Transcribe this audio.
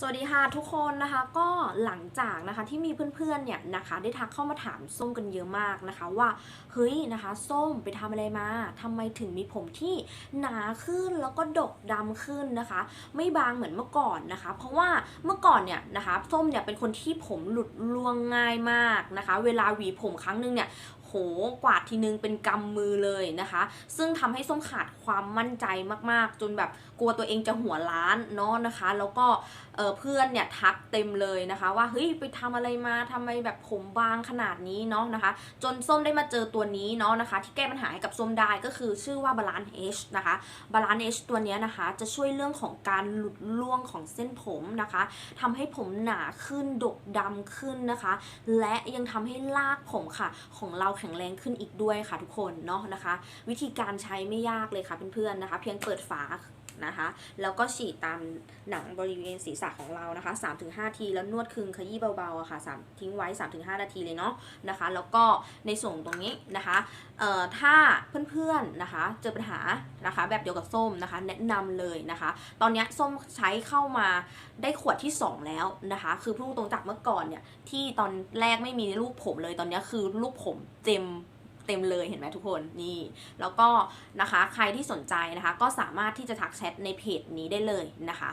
สวัสดีค่ะทุกคนนะคะก็หลังจากนะคะที่มีเพื่อนๆเนี่ยนะคะได้ทักเข้ามาถามส้มกันเยอะมากนะคะว่าเฮ้ยนะคะส้มไปทำอะไรมาทำไมถึงมีผมที่หนาขึ้นแล้วก็ดกดำขึ้นนะคะ ไม่บางเหมือนเมื่อก่อนนะคะ เพราะว่าเมื่อก่อนเนี่ยนะคะส้มเนี่ยเป็นคนที่ผมหลุดร่วงง่ายมากนะคะ เวลาหวีผมครั้งหนึงเนี่ยโหกวาดทีนึงเป็นกำมือเลยนะคะ ซึ่งทำให้ส้มขาดความมั่นใจมากๆ จนแบบกลัวตัวเองจะหัวล้านเนาะนะคะ แล้วก็เออเพื่อนเนี่ยทักเต็มเลยนะคะว่าเฮ้ยไปทำอะไรมาทำไมแบบผมบางขนาดนี้เนาะนะคะ จนส้มได้มาเจอตัวนี้เนาะนะคะ ที่แก้ปัญหาให้กับส้มได้ก็คือชื่อว่า Balance H นะคะ Balance H ตัวนี้นะคะ จะช่วยเรื่องของการหลุดร่วงของเส้นผมนะคะทำให้ผมหนาขึ้นดกดำขึ้นนะคะ และยังทำให้รากผมค่ะ ของเราแข็งแรงขึ้นอีกด้วยค่ะทุกคนเนาะนะคะ วิธีการใช้ไม่ยากเลยค่ะเพื่อนๆนะคะ เพียงเปิดฝา นะคะ แล้วก็ฉีดตามหนังบริเวณศีรษะของเรานะคะ 3-5 ทีแล้วนวดคึงขยี้เบาๆอะค่ะ3ทิ้งไว้ 3-5 นาทีเลยเนาะนะคะ แล้วก็ในส่วนตรงนี้นะคะเอ่อถ้าเพื่อนๆนะคะเจอปัญหานะคะแบบเดียวกับส้มนะคะ แนะนำเลยนะคะ ตอนนี้ส้มใช้เข้ามาได้ขวดที่ 2 แล้วนะคะ คือพูดตรงจากเมื่อก่อนเนี่ยที่ตอนแรกไม่มีลูกผมเลยตอนนี้คือลูกผมเต็ม เต็มเลยเห็นไหมทุกคนนี่แล้วก็นะคะใครที่สนใจนะคะ ก็สามารถที่จะทักแชทในเพจนี้ได้เลยนะคะ